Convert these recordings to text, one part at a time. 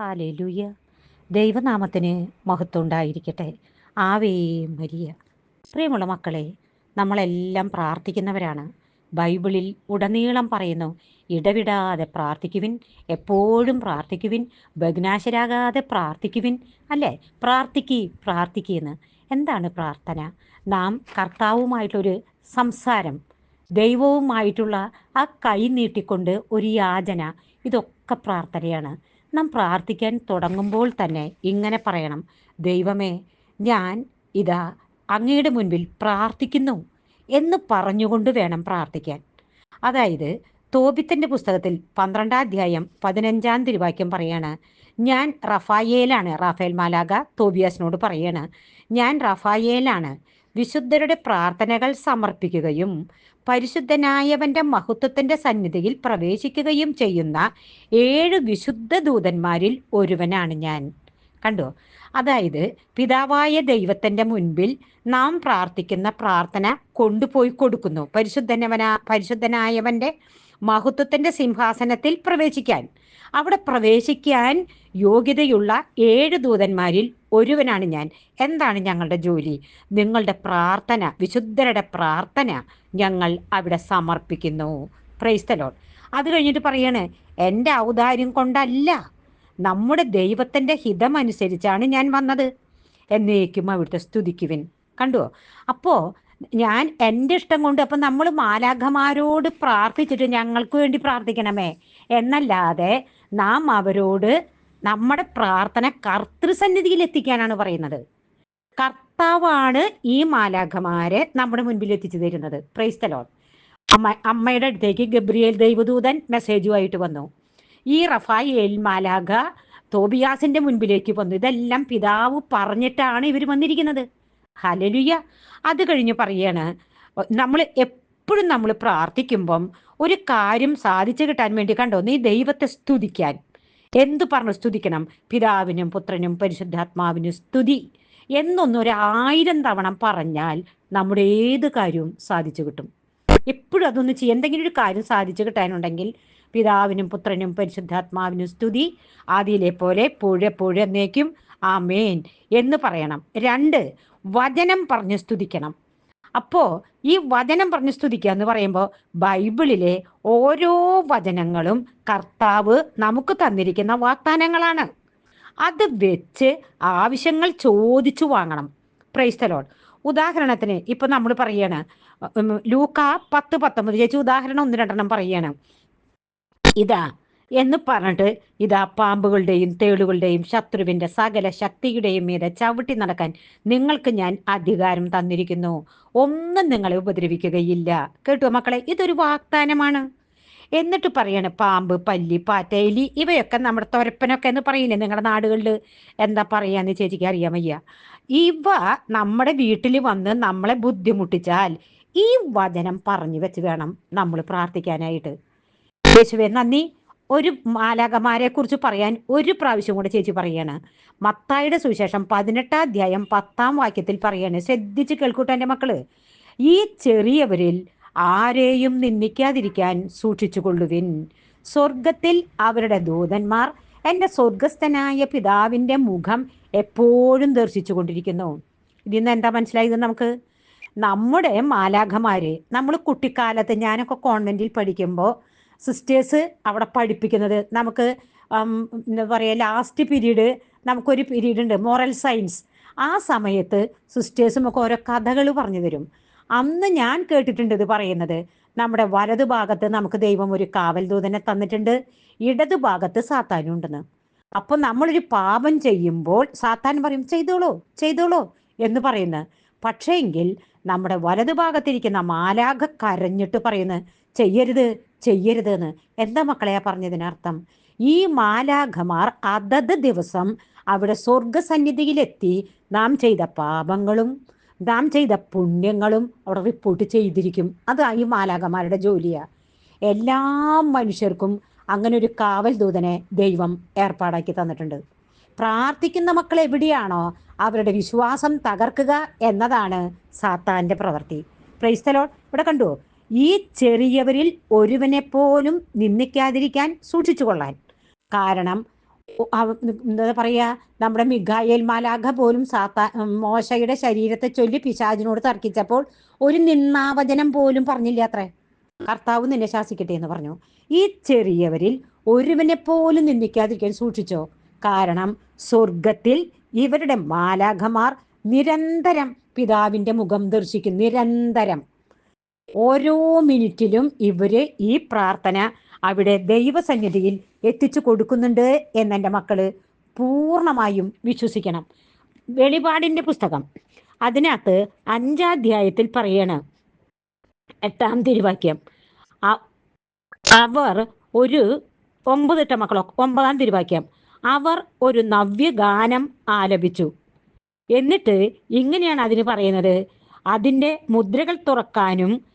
Hallelujah. ദൈവനാമത്തിന് മഹത്വം ഉണ്ടായിരിക്കട്ടെ ആവേ മരിയ. പ്രിയമുള്ള മക്കളെ നമ്മളെല്ലാം പ്രാർത്ഥിക്കുന്നവരാണ്. ബൈബിളിൽ ഉടനീളം പറയുന്നു ഇടവിടാതെ പ്രാർത്ഥിക്കുവിൻ എപ്പോഴും പ്രാർത്ഥിക്കുവിൻ ഭഗ്നാശരാകാതെ പ്രാർത്ഥിക്കുവിൻ അല്ലേ? പ്രാർത്ഥിക്കി പ്രാർത്ഥിക്കുന്ന് എന്താണ് പ്രാർത്ഥന? നാം കർത്താവുമായിട്ടൊരു സംസാരം ദൈവവുമായിട്ടുള്ള ആ കൈ നീട്ടിക്കൊണ്ട് ഒരു യാചന ഇതൊക്കെ പ്രാർത്ഥനയാണ്. നാം പ്രാർത്ഥിക്കാൻ തുടങ്ങുമ്പോൾ തന്നെ ഇങ്ങനെ പറയണം. ദൈവമേ ഞാൻ ഇതാ അങ്ങയുടെ മുൻപിൽ പ്രാർത്ഥിക്കുന്നു എന്ന് പറഞ്ഞുകൊണ്ട് വേണം പ്രാർത്ഥിക്കാൻ. അതായത് തോബിത്തിന്റെ പുസ്തകത്തിൽ പന്ത്രണ്ടാം അധ്യായം പതിനഞ്ചാം തിരുവാക്യം പറയാണ് ഞാൻ റഫായേലാണ് റാഫേൽ മാലാഗ തോബിയാസിനോട് പറയാണ് ഞാൻ റഫായേലാണ് വിശുദ്ധരുടെ പ്രാർത്ഥനകൾ സമർപ്പിക്കുകയും പരിശുദ്ധനായവന്റെ മഹത്വത്തിന്റെ സന്നിധിയിൽ പ്രവേശിക്കുകയും ചെയ്യുന്ന ഏഴ് വിശുദ്ധ ദൂതന്മാരിൽ ഒരുവനാണ് ഞാൻ. കണ്ടോ? അതായത് പിതാവായ ദൈവത്തിന്റെ മുൻപിൽ നാം പ്രാർത്ഥിക്കുന്ന പ്രാർത്ഥന കൊണ്ടുപോയി കൊടുക്കുന്നു. പരിശുദ്ധനവന പരിശുദ്ധനായവന്റെ മഹത്വത്തിന്റെ സിംഹാസനത്തിൽ പ്രവേശിക്കാൻ. അവിടെ പ്രവേശിക്കാൻ യോഗ്യതയുള്ള ഏഴ് ദൂതന്മാരിൽ ഒരുവനാണ് ഞാൻ. എന്താണ് ഞങ്ങളുടെ ജോലി? നിങ്ങളുടെ പ്രാർത്ഥന വിശുദ്ധരുടെ പ്രാർത്ഥന ഞങ്ങൾ അവിടെ സമർപ്പിക്കുന്നു. പ്രൈസ്തലോൺ അത് കഴിഞ്ഞിട്ട് പറയണേ എന്റെ ഔദാര്യം കൊണ്ടല്ല നമ്മുടെ ദൈവത്തിന്റെ ഹിതമനുസരിച്ചാണ് ഞാൻ വന്നത്. എന്നേക്കും അവിടുത്തെ സ്തുതിക്കുവിൻ. കണ്ടുവോ? അപ്പോൾ ഞാൻ എന്റെ ഇഷ്ടം കൊണ്ട് അപ്പം നമ്മൾ മാലാഖമാരോട് പ്രാർത്ഥിച്ചിട്ട് ഞങ്ങൾക്ക് വേണ്ടി പ്രാർത്ഥിക്കണമേ. എന്നല്ലാതെ നാം അവരോട് നമ്മുടെ പ്രാർത്ഥന കർത്തൃസന്നിധിയിൽ എത്തിക്കാനാണ് പറയുന്നത്. കർത്താവാണ് ഈ മാലാഖമാരെ നമ്മുടെ മുൻപിൽ എത്തിച്ചു തരുന്നത്. പ്രൈസ്തലോൺ അമ്മ അമ്മയുടെ അടുത്തേക്ക് ഗബ്രിയേൽ ദൈവദൂതൻ മെസ്സേജുമായിട്ട് വന്നു. ഈ റഫായേൽ മാലാഖ തോബിയാസിന്റെ മുൻപിലേക്ക് വന്നു. ഇതെല്ലാം പിതാവ് പറഞ്ഞിട്ടാണ് ഇവർ വന്നിരിക്കുന്നത്. ഹലലുയ അത് കഴിഞ്ഞ് പറയാണ് നമ്മൾ എപ്പോഴും നമ്മൾ പ്രാർത്ഥിക്കുമ്പം ഒരു കാര്യം സാധിച്ചു കിട്ടാൻ വേണ്ടി കണ്ടോ? നീ ദൈവത്തെ സ്തുതിക്കാൻ. എന്ത് പറഞ്ഞു സ്തുതിക്കണം? പിതാവിനും പുത്രനും പരിശുദ്ധാത്മാവിനും സ്തുതി. എന്നൊന്നൊരു ആയിരം തവണ പറഞ്ഞാൽ നമ്മുടെ ഏത് കാര്യവും സാധിച്ചു കിട്ടും. എപ്പോഴും അതൊന്ന് ചെയ്യും. എന്തെങ്കിലും ഒരു കാര്യം സാധിച്ചു കിട്ടാനുണ്ടെങ്കിൽ പിതാവിനും പുത്രനും പരിശുദ്ധാത്മാവിനും സ്തുതി. ആദിയിലെ പോലെ പുഴ പുഴ എന്നേക്കും ആമേൻ എന്ന് പറയണം. രണ്ട് വചനം പറഞ്ഞ് സ്തുതിക്കണം. അപ്പോൾ ഈ വചനം പറഞ്ഞ് സ്തുതിക്കുക എന്ന് പറയുമ്പോൾ ബൈബിളിലെ ഓരോ വചനങ്ങളും കർത്താവ് നമുക്ക് തന്നിരിക്കുന്ന വാഗ്ദാനങ്ങളാണ്. അത് വെച്ച് ആവശ്യങ്ങൾ ചോദിച്ചു വാങ്ങണം. പ്രൈസ്തലോൺ ഉദാഹരണത്തിന് ഇപ്പൊ നമ്മൾ പറയാണ് ലൂക്ക പത്ത് പത്തൊമ്പത്. ചേച്ചി ഉദാഹരണം ഒന്ന് രണ്ടെണ്ണം പറയാണ്. ഇതാ എന്ന് പറഞ്ഞിട്ട് ഇതാ പാമ്പുകളുടെയും തേളുകളുടെയും ശത്രുവിന്റെ സകല ശക്തിയുടെയും മീതെ ചവിട്ടി നടക്കാൻ നിങ്ങൾക്ക് ഞാൻ അധികാരം തന്നിരിക്കുന്നു. ഒന്നും നിങ്ങളെ ഉപദ്രവിക്കുകയില്ല. കേട്ടോ മക്കളെ ഇതൊരു വാഗ്ദാനമാണ്. എന്നിട്ട് പറയാണ് പാമ്പ് പല്ലി പാറ്റ എലി ഇവയൊക്കെ നമ്മുടെ തൊരപ്പനൊക്കെ എന്ന് പറയില്ലേ നിങ്ങളുടെ നാടുകളിൽ? എന്താ പറയാന്ന് ചേച്ചിക്ക് അറിയാൻ വയ്യ. ഇവ നമ്മുടെ വീട്ടിൽ വന്ന് നമ്മളെ ബുദ്ധിമുട്ടിച്ചാൽ ഈ വചനം പറഞ്ഞു വെച്ച് വേണം നമ്മൾ പ്രാർത്ഥിക്കാനായിട്ട്. യേശുവെ നന്ദി. ഒരു മാലാകമാരെ കുറിച്ച് പറയാൻ ഒരു പ്രാവശ്യം കൂടെ ചേച്ചി പറയാണ്. മത്തായുടെ സുവിശേഷം പതിനെട്ടാം അധ്യായം പത്താം വാക്യത്തിൽ പറയാണ്. ശ്രദ്ധിച്ച് കേൾക്കൂട്ടോ എന്റെ മക്കൾ. ഈ ചെറിയവരിൽ ആരെയും നിന്ദിക്കാതിരിക്കാൻ സൂക്ഷിച്ചു കൊള്ളുവിൻ. സ്വർഗത്തിൽ അവരുടെ ദൂതന്മാർ എന്റെ സ്വർഗസ്ഥനായ പിതാവിന്റെ മുഖം എപ്പോഴും ദർശിച്ചു കൊണ്ടിരിക്കുന്നു. ഇതിന്ന് എന്താ മനസ്സിലായത് നമുക്ക്? നമ്മുടെ മാലാഖമാര് നമ്മൾ കുട്ടിക്കാലത്ത് ഞാനൊക്കെ കോൺവെന്റിൽ പഠിക്കുമ്പോൾ സിസ്റ്റേഴ്സ് അവിടെ പഠിപ്പിക്കുന്നത്. നമുക്ക് എന്താ പറയുക ലാസ്റ്റ് പീരീഡ് നമുക്കൊരു പീരീഡ് ഉണ്ട് മോറൽ സയൻസ് ആ സമയത്ത് സിസ്റ്റേഴ്സും ഒക്കെ ഓരോ കഥകൾ പറഞ്ഞു തരും. അന്ന് ഞാൻ കേട്ടിട്ടുണ്ട് ഇത് പറയുന്നത് നമ്മുടെ വലതു ഭാഗത്ത് നമുക്ക് ദൈവം ഒരു കാവൽ ദൂതനെ തന്നിട്ടുണ്ട് ഇടതു ഭാഗത്ത് സാത്താനും ഉണ്ടെന്ന്. അപ്പൊ നമ്മളൊരു പാപം ചെയ്യുമ്പോൾ സാത്താൻ പറയും ചെയ്തോളൂ ചെയ്തോളൂ എന്ന് പറയുന്നത്. പക്ഷേ എങ്കിൽ നമ്മുടെ വലതു ഭാഗത്തിരിക്കുന്ന മാലാഖ കരഞ്ഞിട്ട് പറയുന്നത് ചെയ്യരുത് ചെയ്യരുത് എന്താ മക്കളെയാ പറഞ്ഞതിനർത്ഥം? ഈ മാലാഖമാർ അതത് ദിവസം അവിടെ സ്വർഗസന്നിധിയിലെത്തി നാം ചെയ്ത പാപങ്ങളും നാം ചെയ്ത പുണ്യങ്ങളും അവിടെ റിപ്പോർട്ട് ചെയ്തിരിക്കും. അത് ഈ മാലാഖമാരുടെ ജോലിയാണ് എല്ലാ മനുഷ്യർക്കും അങ്ങനെ ഒരു കാവൽ ദൂതനെ ദൈവം ഏർപ്പാടാക്കി തന്നിട്ടുണ്ട്. പ്രാർത്ഥിക്കുന്ന മക്കൾ എവിടെയാണോ അവരുടെ വിശ്വാസം തകർക്കുക എന്നതാണ് സാത്താന്റെ പ്രവൃത്തി. പ്രൈസ്തലോൺ ഇവിടെ കണ്ടു? ഈ ചെറിയവരിൽ ഒരുവനെ പോലും നിന്ദിക്കാതിരിക്കാൻ സൂക്ഷിച്ചു കൊള്ളാൻ കാരണം എന്താ പറയുക നമ്മുടെ മിഗായേൽ മാലാഖ പോലും സാത്താ മോശയുടെ ശരീരത്തെ ചൊല്ലി പിശാചിനോട് തർക്കിച്ചപ്പോൾ ഒരു നിന്നാവചനം പോലും പറഞ്ഞില്ല അത്രേ. കർത്താവ് നിന്നെ ശാസിക്കട്ടെ എന്ന് പറഞ്ഞു. ഈ ചെറിയവരിൽ ഒരുവനെ പോലും നിന്ദിക്കാതിരിക്കാൻ സൂക്ഷിച്ചോ? കാരണം സ്വർഗത്തിൽ ഇവരുടെ മാലാഖമാർ നിരന്തരം പിതാവിന്റെ മുഖം ദർശിക്കും നിരന്തരം. ഓരോ മിനിറ്റിലും ഇവർ ഈ പ്രാർത്ഥന അവിടെ ദൈവസന്നിധിയിൽ എത്തിച്ചു കൊടുക്കുന്നുണ്ട് എന്നെന്റെ മക്കൾ പൂർണമായും വിശ്വസിക്കണം. വെളിപാടിന്റെ പുസ്തകം. അതിനകത്ത് അഞ്ചാധ്യായത്തിൽ പറയാണ് എട്ടാം തിരുവാക്യം. അവർ ഒരു ഒമ്പതിട്ട മക്കളോ ഒമ്പതാം തിരുവാക്യം. അവർ ഒരു നവ്യഗാനം ആലപിച്ചു. എന്നിട്ട് ഇങ്ങനെയാണ് അതിന് പറയുന്നത്. അതിന്റെ മുദ്രകൾ തുറക്കാനും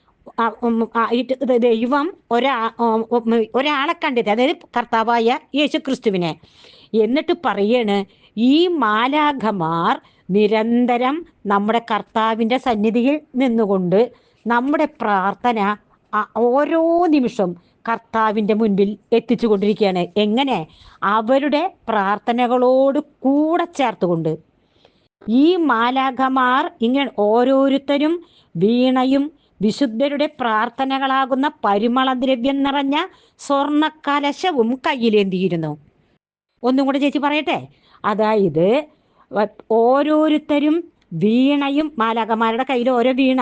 ദൈവം ഒരാ ഒരാളെ കണ്ടിട്ട് അതായത് കർത്താവായ യേശു ക്രിസ്തുവിനെ എന്നിട്ട് പറയാണ് ഈ മാലാഖമാർ നിരന്തരം നമ്മുടെ കർത്താവിന്റെ സന്നിധിയിൽ നിന്നുകൊണ്ട് നമ്മുടെ പ്രാർത്ഥന ഓരോ നിമിഷം കർത്താവിന്റെ മുൻപിൽ എത്തിച്ചു കൊണ്ടിരിക്കുകയാണ് എങ്ങനെ? അവരുടെ പ്രാർത്ഥനകളോട് കൂടെ ചേർത്തുകൊണ്ട്. ഈ മാലാഖമാർ ഇങ്ങനെ ഓരോരുത്തരും വീണയും വിശുദ്ധരുടെ പ്രാർത്ഥനകളാകുന്ന പരിമളദ്രവ്യം നിറഞ്ഞ സ്വർണ കലശവും കയ്യിലേന്തിയിരുന്നു. ഒന്നും കൂടെ ചേച്ചി പറയട്ടെ? അതായത് ഓരോരുത്തരും വീണയും മാലാകമാരുടെ കയ്യിൽ ഓരോ വീണ.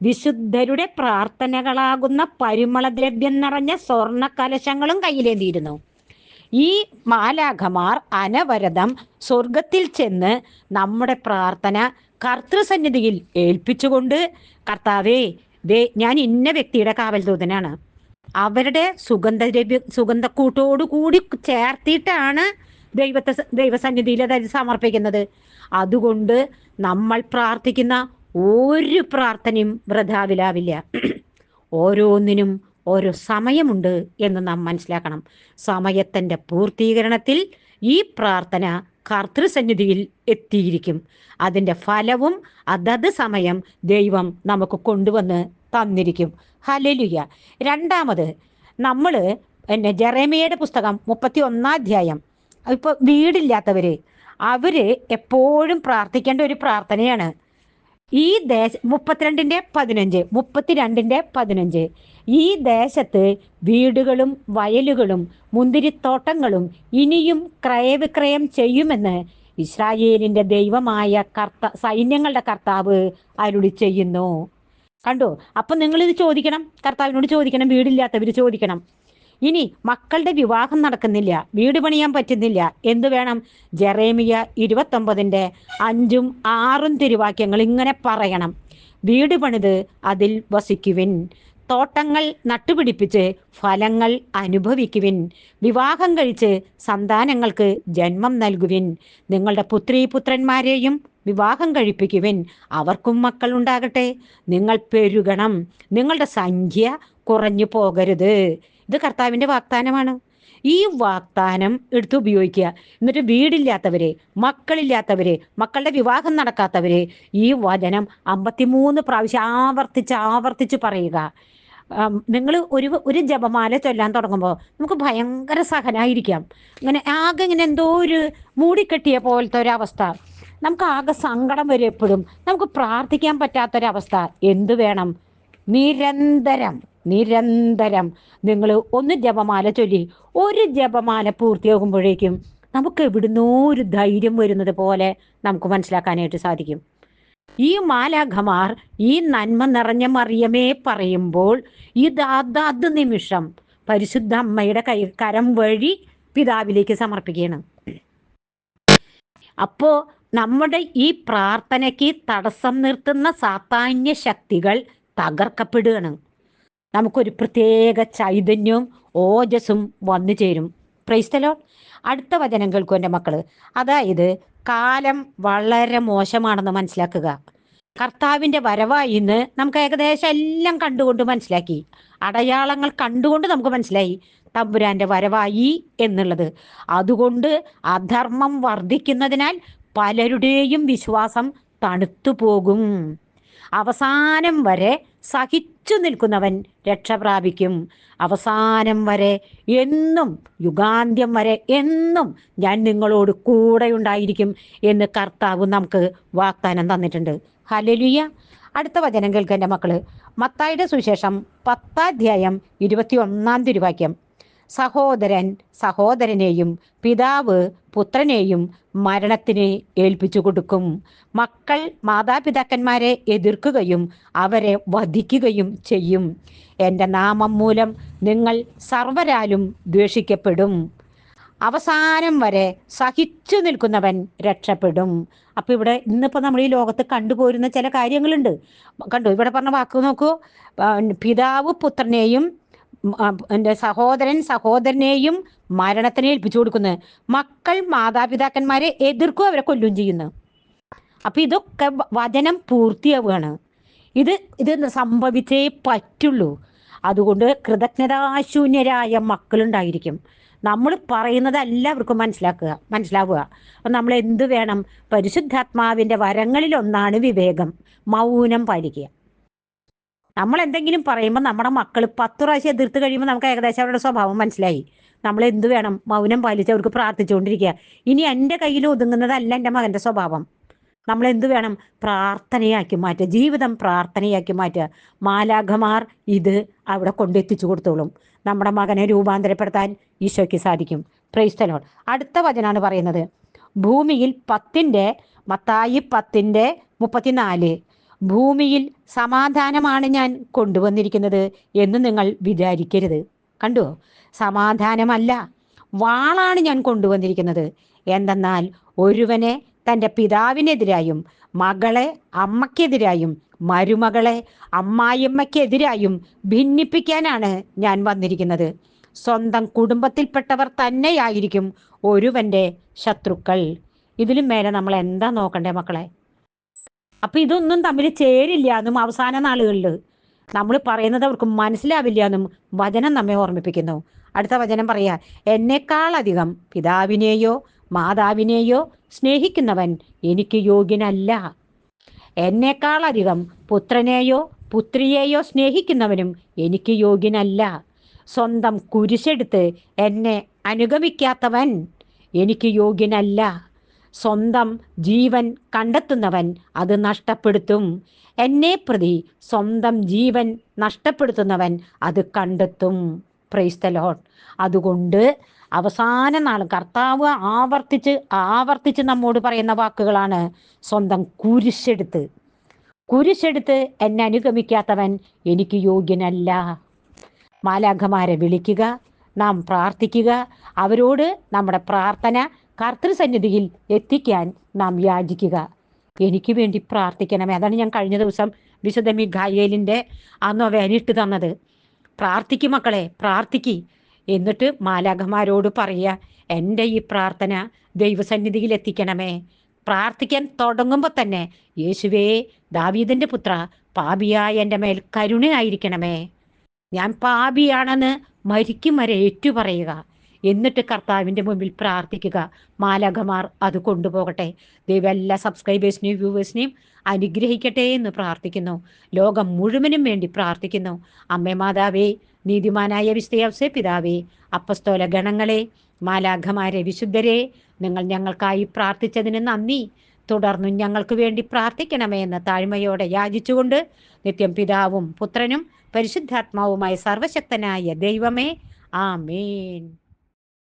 വിശുദ്ധരുടെ പ്രാർത്ഥനകളാകുന്ന പരിമളദ്രവ്യം നിറഞ്ഞ സ്വർണ കലശങ്ങളും കയ്യിലേന്തിയിരുന്നു. ഈ മാലാഖമാർ അനവരതം സ്വർഗത്തിൽ ചെന്ന് നമ്മുടെ പ്രാർത്ഥന കർത്തൃസന്നിധിയിൽ ഏൽപ്പിച്ചുകൊണ്ട് കർത്താവേ ദേ ഞാൻ ഇന്ന വ്യക്തിയുടെ കാവൽ ദൂതനാണ് അവരുടെ സുഗന്ധദ്രവ്യ സുഗന്ധക്കൂട്ടോടു കൂടി ചേർത്തിട്ടാണ് ദൈവത്തെ ദൈവസന്നിധിയിൽ അത് സമർപ്പിക്കുന്നത്. അതുകൊണ്ട് നമ്മൾ പ്രാർത്ഥിക്കുന്ന ഒരു പ്രാർത്ഥനയും വൃഥാവിലാവില്ല. ഓരോന്നിനും ഓരോ സമയമുണ്ട് എന്ന് നാം മനസ്സിലാക്കണം. സമയത്തിന്റെ പൂർത്തീകരണത്തിൽ ഈ പ്രാർത്ഥന കർത്തൃസന്നിധിയിൽ എത്തിയിരിക്കും. അതിന്റെ ഫലവും അതത് സമയം ദൈവം നമുക്ക് കൊണ്ടുവന്ന് തന്നിരിക്കും. ഹലലുയ രണ്ടാമത് നമ്മൾ പിന്നെ ജെറേമിയയുടെ പുസ്തകം മുപ്പത്തി ഒന്നാം അധ്യായം. ഇപ്പോൾ വീടില്ലാത്തവർ അവർ എപ്പോഴും പ്രാർത്ഥിക്കേണ്ട ഒരു പ്രാർത്ഥനയാണ്. ഈ ദേശ മുപ്പത്തിരണ്ടിന്റെ പതിനഞ്ച് മുപ്പത്തിരണ്ടിന്റെ പതിനഞ്ച്. ഈ ദേശത്ത് വീടുകളും വയലുകളും മുന്തിരിത്തോട്ടങ്ങളും ഇനിയും ക്രയവിക്രയം ചെയ്യുമെന്ന് ഇസ്രായേലിന്റെ ദൈവമായ കർത്ത സൈന്യങ്ങളുടെ കർത്താവ് അരുളി ചെയ്യുന്നു. കണ്ടോ? അപ്പം നിങ്ങളിത് ചോദിക്കണം. കർത്താവിനോട് ചോദിക്കണം. വീടില്ലാത്തവർ ചോദിക്കണം. ഇനി മക്കളുടെ വിവാഹം നടക്കുന്നില്ല. വീട് പണിയാൻ പറ്റുന്നില്ല. എന്ത് വേണം? ജെറേമിയ ഇരുപത്തൊമ്പതിന്റെ അഞ്ചും ആറും തിരുവാക്യങ്ങൾ ഇങ്ങനെ പറയണം. വീട് പണിത് അതിൽ വസിക്കുവിൻ. തോട്ടങ്ങൾ നട്ടുപിടിപ്പിച്ച് ഫലങ്ങൾ അനുഭവിക്കുവിൻ. വിവാഹം കഴിച്ച് സന്താനങ്ങൾക്ക് ജന്മം നൽകുവിൻ. നിങ്ങളുടെ പുത്രി പുത്രന്മാരെയും വിവാഹം കഴിപ്പിക്കുവിൻ. അവർക്കും മക്കൾ ഉണ്ടാകട്ടെ. നിങ്ങൾ പെരുകണം. നിങ്ങളുടെ സംഖ്യ കുറഞ്ഞു പോകരുത്. ഇത് കർത്താവിന്റെ വാഗ്ദാനമാണ്. ഈ വാഗ്ദാനം എടുത്തു ഉപയോഗിക്കുക. എന്നിട്ട് വീടില്ലാത്തവരെ മക്കളില്ലാത്തവരെ മക്കളുടെ വിവാഹം നടക്കാത്തവരെ ഈ വചനം അമ്പത്തിമൂന്ന് പ്രാവശ്യം ആവർത്തിച്ച് ആവർത്തിച്ച് പറയുക. നിങ്ങൾ ഒരു ഒരു ജപമാല ചൊല്ലാൻ തുടങ്ങുമ്പോൾ നമുക്ക് ഭയങ്കര സഹനായിരിക്കാം. ഇങ്ങനെ ആകെ ഇങ്ങനെ എന്തോ ഒരു മൂടിക്കെട്ടിയ പോലത്തെ ഒരവസ്ഥ നമുക്ക് ആകെ സങ്കടം വരും എപ്പോഴും. നമുക്ക് പ്രാർത്ഥിക്കാൻ പറ്റാത്തൊരവസ്ഥ. എന്ത് വേണം? നിരന്തരം നിരന്തരം നിങ്ങൾ ഒന്ന് ജപമാല ചൊല്ലി. ഒരു ജപമാല പൂർത്തിയാകുമ്പോഴേക്കും നമുക്ക് എവിടുന്നോ ഒരു ധൈര്യം വരുന്നത് പോലെ നമുക്ക് മനസ്സിലാക്കാനായിട്ട് സാധിക്കും. ഈ മാലാഖമാർ ഈ നന്മ നിറഞ്ഞ മറിയമേ പറയുമ്പോൾ ഇത് അതത് നിമിഷം പരിശുദ്ധ അമ്മയുടെ കൈ കരം വഴി പിതാവിലേക്ക് സമർപ്പിക്കുകയാണ്. അപ്പോ നമ്മുടെ ഈ പ്രാർത്ഥനയ്ക്ക് തടസ്സം നിർത്തുന്ന സാത്താന്യ ശക്തികൾ തകർക്കപ്പെടുകയാണ്. നമുക്കൊരു പ്രത്യേക ചൈതന്യവും ഓജസ്സും വന്നു ചേരും. പ്രൈസ്തലോ അടുത്ത വചനം കേൾക്കും എന്റെ മക്കൾ. അതായത് കാലം വളരെ മോശമാണെന്ന് മനസ്സിലാക്കുക. കർത്താവിന്റെ വരവായി ഇന്ന് നമുക്ക് ഏകദേശം എല്ലാം കണ്ടുകൊണ്ട് മനസ്സിലാക്കി. അടയാളങ്ങൾ കണ്ടുകൊണ്ട് നമുക്ക് മനസ്സിലായി. തമ്പുരാന്റെ വരവായി എന്നുള്ളത്. അതുകൊണ്ട് അധർമ്മം വർദ്ധിക്കുന്നതിനാൽ പലരുടെയും വിശ്വാസം തണുത്തു പോകും അവസാനം വരെ സഹിച്ചു നിൽക്കുന്നവൻ രക്ഷ പ്രാപിക്കും. അവസാനം വരെ എന്നും യുഗാന്ത്യം വരെ എന്നും ഞാൻ നിങ്ങളോട് കൂടെ ഉണ്ടായിരിക്കും എന്ന് കർത്താവ് നമുക്ക് വാഗ്ദാനം തന്നിട്ടുണ്ട്. ഹലലിയ അടുത്ത വചനം കേൾക്കേണ്ട മക്കൾ. മത്തായുടെ സുവിശേഷം പത്താധ്യായം ഇരുപത്തി ഒന്നാം തിരുവാക്യം. സഹോദരൻ സഹോദരനെയും പിതാവ് പുത്രനെയും മരണത്തിന് ഏൽപ്പിച്ചു കൊടുക്കും. മക്കൾ മാതാപിതാക്കന്മാരെ എതിർക്കുകയും അവരെ വധിക്കുകയും ചെയ്യും. എന്റെ നാമം മൂലം നിങ്ങൾ സർവരാലും ദ്വേഷിക്കപ്പെടും. അവസാനം വരെ സഹിച്ചു നിൽക്കുന്നവൻ രക്ഷപ്പെടും. അപ്പോൾ ഇവിടെ ഇന്നിപ്പോൾ നമ്മൾ ഈ ലോകത്ത് കണ്ടുപോരുന്ന ചില കാര്യങ്ങളുണ്ട്. കണ്ടു? ഇവിടെ പറഞ്ഞ വാക്ക് നോക്കൂ. പിതാവ് പുത്രനെയും എന്റെ സഹോദരൻ സഹോദരനെയും മരണത്തിന് ഏൽപ്പിച്ചു കൊടുക്കുന്നത് മക്കൾ മാതാപിതാക്കന്മാരെ എതിർക്കും അവരെ കൊല്ലും ചെയ്യുന്നു. അപ്പൊ ഇതൊക്കെ വചനം പൂർത്തിയാവുകയാണ്. ഇത് ഇത് സംഭവിച്ചേ പറ്റുള്ളൂ. അതുകൊണ്ട് കൃതജ്ഞതാശൂന്യരായ മക്കളുണ്ടായിരിക്കും. നമ്മൾ പറയുന്നത് എല്ലാവർക്കും മനസ്സിലാക്കുക മനസ്സിലാവുക. നമ്മൾ എന്ത് വേണം? പരിശുദ്ധാത്മാവിന്റെ വരങ്ങളിലൊന്നാണ് വിവേകം മൗനം പാലിക്കുക. നമ്മൾ എന്തെങ്കിലും പറയുമ്പോൾ നമ്മുടെ മക്കൾ പത്ത് പ്രാവശ്യം എതിർത്ത് കഴിയുമ്പോൾ നമുക്ക് ഏകദേശം അവരുടെ സ്വഭാവം മനസ്സിലായി. നമ്മൾ എന്ത് വേണം? മൗനം പാലിച്ച് അവർക്ക് പ്രാർത്ഥിച്ചുകൊണ്ടിരിക്കുക. ഇനി എന്റെ കയ്യിൽ ഒതുങ്ങുന്നതല്ല എന്റെ മകന്റെ സ്വഭാവം. നമ്മൾ എന്ത് വേണം? പ്രാർത്ഥനയാക്കി മാറ്റുക. ജീവിതം പ്രാർത്ഥനയാക്കി മാറ്റുക. മാലാഖമാർ ഇത് അവിടെ കൊണ്ടെത്തിച്ചു കൊടുത്തോളും. നമ്മുടെ മകനെ രൂപാന്തരപ്പെടുത്താൻ ഈശോയ്ക്ക് സാധിക്കും. പ്രൈസ്തലോൺ അടുത്ത വചനാണ് പറയുന്നത്. ഭൂമിയിൽ പത്തിന്റെ മത്തായി പത്തിന്റെ മുപ്പത്തിനാല് ഭൂമിയിൽ സമാധാനമാണ് ഞാൻ കൊണ്ടുവന്നിരിക്കുന്നത് എന്ന് നിങ്ങൾ വിചാരിക്കരുത്. കണ്ടു? സമാധാനമല്ല. വാളാണ് ഞാൻ കൊണ്ടുവന്നിരിക്കുന്നത്. എന്തെന്നാൽ ഒരുവനെ തന്റെ പിതാവിനെതിരായും മകളെ അമ്മയ്ക്കെതിരായും മരുമകളെ അമ്മായിയമ്മയ്ക്കെതിരായും ഭിന്നിപ്പിക്കാനാണ് ഞാൻ വന്നിരിക്കുന്നത്. സ്വന്തം കുടുംബത്തിൽപ്പെട്ടവർ തന്നെയായിരിക്കും ഒരുവന്റെ ശത്രുക്കൾ. ഇതിലും മേലെ നമ്മൾ എന്താ നോക്കണ്ടേ മക്കളെ? അപ്പൊ ഇതൊന്നും തമ്മിൽ ചേരില്ല എന്നും അവസാന നാളുകളിൽ നമ്മൾ പറയുന്നത് അവർക്ക് മനസ്സിലാവില്ല എന്നും വചനം നമ്മെ ഓർമ്മിപ്പിക്കുന്നു. അടുത്ത വചനം പറയാ എന്നെക്കാളധികം പിതാവിനെയോ മാതാവിനെയോ സ്നേഹിക്കുന്നവൻ എനിക്ക് യോഗ്യനല്ല. എന്നെക്കാളധികം പുത്രനെയോ പുത്രിയെയോ സ്നേഹിക്കുന്നവനും എനിക്ക് യോഗ്യനല്ല. സ്വന്തം കുരിശെടുത്ത് എന്നെ അനുഗമിക്കാത്തവൻ എനിക്ക് യോഗ്യനല്ല. സ്വന്തം ജീവൻ കണ്ടെത്തുന്നവൻ അത് നഷ്ടപ്പെടുത്തും. എന്നെ പ്രതി സ്വന്തം ജീവൻ നഷ്ടപ്പെടുത്തുന്നവൻ അത് കണ്ടെത്തും. പ്രൈസ്തലോട്ട് അതുകൊണ്ട് അവസാന നാൾ കർത്താവ് ആവർത്തിച്ച് ആവർത്തിച്ച് നമ്മോട് പറയുന്ന വാക്കുകളാണ് സ്വന്തം കുരിശെടുത്ത്. കുരിശെടുത്ത് എന്നെ അനുഗമിക്കാത്തവൻ എനിക്ക് യോഗ്യനല്ല. മാലാഖമാരെ വിളിക്കുക നാം പ്രാർത്ഥിക്കുക അവരോട് നമ്മുടെ പ്രാർത്ഥന കർത്തൃസന്നിധിയിൽ എത്തിക്കാൻ നാം യാചിക്കുക. എനിക്ക് വേണ്ടി പ്രാർത്ഥിക്കണമേ. അതാണ് ഞാൻ കഴിഞ്ഞ ദിവസം വിശുദ്ധ മിഖായേലിന്റെ അന്ന് വേനിട്ട് തന്നത്. പ്രാർത്ഥിക്കും മക്കളെ പ്രാർത്ഥിക്കി. എന്നിട്ട് മാലാഖമാരോട് പറയുക എന്റെ ഈ പ്രാർത്ഥന ദൈവസന്നിധിയിൽ എത്തിക്കണമേ. പ്രാർത്ഥിക്കാൻ തുടങ്ങുമ്പോൾ തന്നെ യേശുവേ ദാവീദിന്റെ പുത്ര പാപിയായ എന്റെ മേൽ കരുണയായിരിക്കണമേ. ഞാൻ പാപിയാണെന്ന് മരിക്കും വരെ ഏറ്റുപറയുക. എന്നിട്ട് കർത്താവിന്റെ മുമ്പിൽ പ്രാർത്ഥിക്കുക. മാലകമാർ അത് കൊണ്ടുപോകട്ടെ. ദൈവം എല്ലാ സബ്സ്ക്രൈബേഴ്സിനെയും വ്യൂവേഴ്സിനെയും അനുഗ്രഹിക്കട്ടെ എന്ന് പ്രാർത്ഥിക്കുന്നു. ലോകം മുഴുവനും വേണ്ടി പ്രാർത്ഥിക്കുന്നു. അമ്മേ മാതാവേ നീതിമാനായ വിസ്തയാവസെ പിതാവേ അപ്പസ്തോല ഗണങ്ങളെ മാലാഖമാരെ വിശുദ്ധരെ നിങ്ങൾ ഞങ്ങൾക്കായി പ്രാർത്ഥിച്ചതിന് നന്ദി. തുടർന്നും ഞങ്ങൾക്ക് വേണ്ടി പ്രാർത്ഥിക്കണമേ എന്ന താഴ്മയോടെ യാചിച്ചുകൊണ്ട് നിത്യം പിതാവും പുത്രനും പരിശുദ്ധാത്മാവുമായ സർവശക്തനായ ദൈവമേ ആമേൻ.